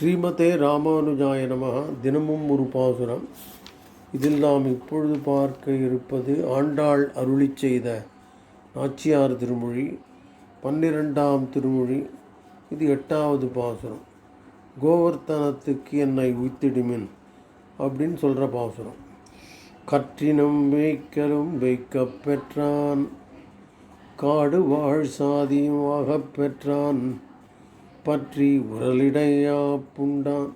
ஸ்ரீமதே ராமானுஜாய நம தினமும் ஒரு பாசுரம். இதில் நாம் இப்பொழுது பார்க்க இருப்பது ஆண்டாள் அருளிச் செய்த நாச்சியார் திருமொழி பன்னிரெண்டாம் திருமொழி. இது எட்டாவது பாசுரம். கோவர்த்தனத்துக்கு என்னை உய்த்திடுமின் அப்படின்னு சொல்கிற பாசுரம். கற்றினம் வைக்கலும் வைக்க பெற்றான். காடு வாழ் சாதியுமாகப் பெற்றான். பற்றி உரலிடையா புண்டான்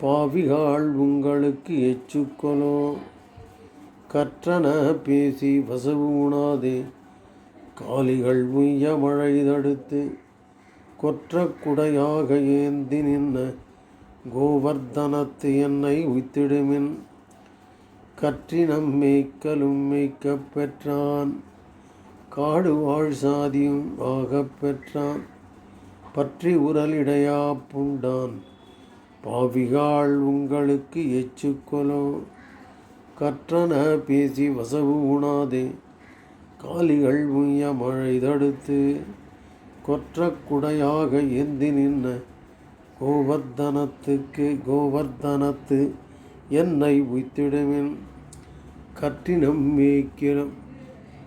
பாவிகாள் உங்களுக்கு எச்சுக்கொலோ கற்றன பேசி வசவு உணாதே. காலிகள் உய்ய மழை தடுத்து. கொற்ற குடையாக ஏந்தி நின்ன கோவர்தனத்து என்னை உய்த்திடுமின். கற்றினம் மேய்க்கலும் மேய்க்கப் பெற்றான். காடு வாழ் சாதியும் ஆகப் பெற்றான். பற்றி உரலிடையா புண்டான். பாவிகாள் உங்களுக்கு எச்சுக்கொலோ கற்றன பேசி வசவு உணாதே. காலிகள் உய்ய மழை தடுத்து. கொற்ற குடையாக ஏந்தி நின்ன. கோவர்தனத்துக்கு கோவர்தனத்து என்னை உய்த்திடுவேன். கற்றினம் மேய்க்கிறோம்.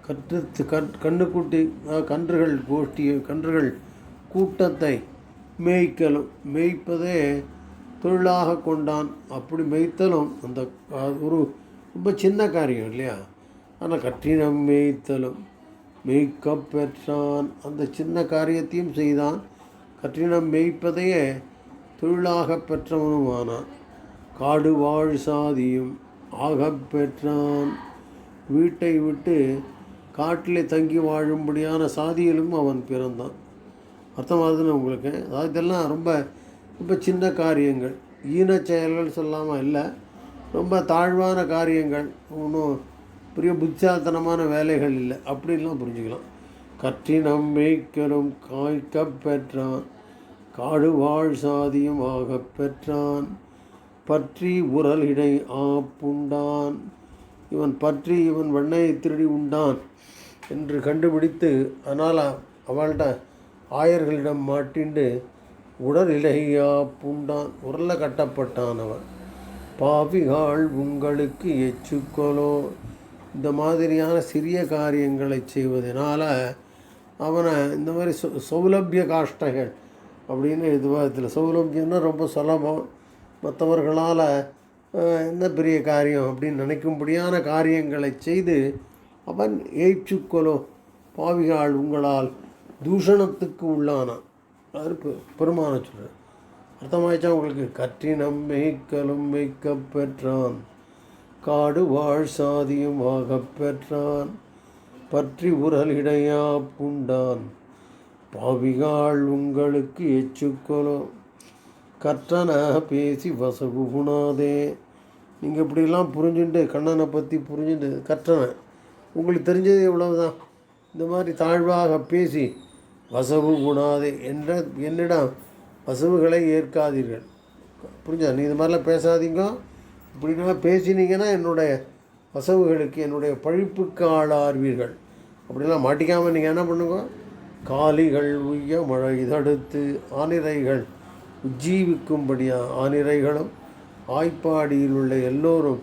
கற்று கண் கண்ணுக்குட்டி கன்றுகள் கோஷ்டிய கன்றுகள் கூட்டத்தை மேய்க்கலும் மேய்ப்பதே தொழிலாக கொண்டான். அப்படி மேய்த்தலும் அந்த ஒரு ரொம்ப சின்ன காரியம் இல்லையா? ஆனால் கற்றினம் மேய்த்தலும் மேய்க்கப் பெற்றான் அந்த சின்ன காரியத்தையும் செய்தான். கற்றினம் மேய்ப்பதையே தொழிலாக பெற்றவனுமானான். காடு வாழ் சாதியும் ஆகப் பெற்றான். வீட்டை விட்டு காட்டிலே தங்கி வாழும்படியான சாதியிலும் அவன் பிறந்தான். அர்த்தமாகுதுன்னு உங்களுக்கு? அதாவது இதெல்லாம் ரொம்ப ரொம்ப சின்ன காரியங்கள். ஈன செயல்கள் சொல்லாமல் இல்லை. ரொம்ப தாழ்வான காரியங்கள். ஒன்றும் பெரிய புத்திசாலித்தனமான வேலைகள் இல்லை. அப்படின்லாம் புரிஞ்சுக்கலாம். கற்றினம் மேய்க்கலும் காய்க்கப் பெற்றான். காடு வாழ் சாதியும் ஆகப் பெற்றான். பற்றி உரல் இடை ஆப்புண்டான் இவன் பற்றி இவன் வெண்ணையை திருடி உண்டான் என்று கண்டுபிடித்து அதனால் அவள்கிட்ட ஆயர்களிடம் மாட்டிண்டு உடலிலையா பூண்டான் உரல கட்டப்பட்டான் அவன் பாவிகாள் உங்களுக்கு எச்சுக்கொலோ. இந்த மாதிரியான சிறிய காரியங்களை செய்வதனால் அவனை இந்த மாதிரி சௌ சௌலபிய காஷ்டங்கள் அப்படின்னு இதுவாக இதில் சௌலபியம்னா ரொம்ப சுலபம். மற்றவர்களால் என்ன பெரிய காரியம் அப்படின்னு நினைக்கும்படியான காரியங்களை செய்து அவன் ஏய்ச்சுக்கொலோ. பாவிகாள் உங்களால் தூஷணத்துக்கு உள்ளானான். அது பெ- பெருமான சொல்ற அர்த்தமாயிச்சா உங்களுக்கு கற்றினம் மேய்க்கலும் மேய்க்க பெற்றான். காடு வாழ் சாதியும் ஆகப் பெற்றான். பற்றி உரலிடையா புண்டான். பாவிகாள் உங்களுக்கு எச்சுக்கொலோ கற்றன பேசி வசவு குணாதே நீங்கள் இப்படிலாம் புரிஞ்சுட்டு கண்ணனை பற்றி புரிஞ்சுட்டு கற்றனை. உங்களுக்கு தெரிஞ்சது இவ்வளவுதான் இந்த மாதிரி தாழ்வாக பேசி வசவு கூடாது என்ற என்னிடம் வசவுகளை ஏற்காதீர்கள். புரிஞ்சா நீ இது மாதிரிலாம் பேசாதீங்க. இப்படின்னா பேசினீங்கன்னா என்னுடைய வசவுகளுக்கு என்னுடைய பழிப்புக்கு ஆளார்வீர்கள் அப்படிலாம் மாட்டிக்காமல் நீங்கள் என்ன பண்ணுங்க? காலிகள் உய்ய மழை தடுத்து ஆனிரைகள் உஜ்ஜீவிக்கும்படியாக ஆனிரைகளும் ஆய்ப்பாடியில் உள்ள எல்லோரும்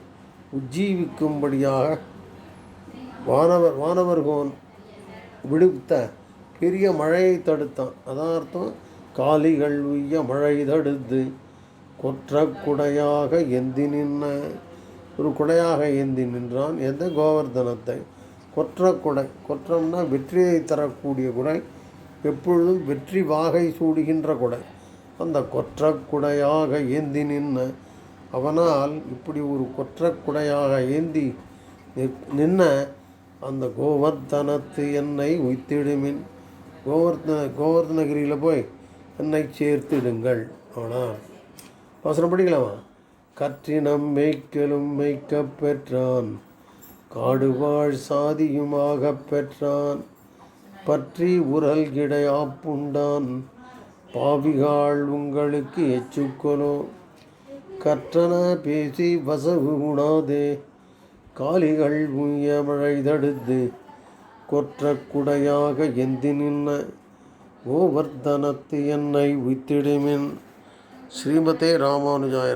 உஜ்ஜீவிக்கும்படியாக வானவர் வானவர்கோன் விடுத்த பெரிய மழையை தடுத்தான். அதான் அர்த்தம். காலிகள் உய்ய மழை தடுத்து கொற்ற குடையாக எந்தி நின்ன. ஒரு குடையாக ஏந்தி நின்றான். எந்த கோவர்தனத்தை? கொற்ற குடை. கொற்றம்னா வெற்றியை தரக்கூடிய குடை. எப்பொழுதும் வெற்றி வாகை சூடுகின்ற குடை. அந்த கொற்ற குடையாக ஏந்தி நின்ன. அவனால் இப்படி ஒரு கொற்ற குடையாக ஏந்தி நின்ன. அந்த கோவர்தனத்து என்னை உய்த்திடுமின். கோவர்த்தன கோவர்தனகிரியில் போய் என்னை சேர்த்திடுங்கள். ஆனால் அவசரம் படிக்கலாமா? கற்றினம் மேய்க்கலும் மேய்க்கப் பெற்றான். காடுவாழ் சாதியுமாக சாதியுமாகப் பெற்றான். பற்றி உரல் கிடையாப்புண்டான் பாவிகாள் உங்களுக்கு எச்சுக்கொலோ. கற்றன பேசி வசவு உணாதே. காலிகள் உய்ய மழை தடுத்து கொற்றக்குடையாக எந்தி நின்ன கோவர்தனத்து என்னை உய்த்திடுமின். ஸ்ரீமதே ராமானுஜாய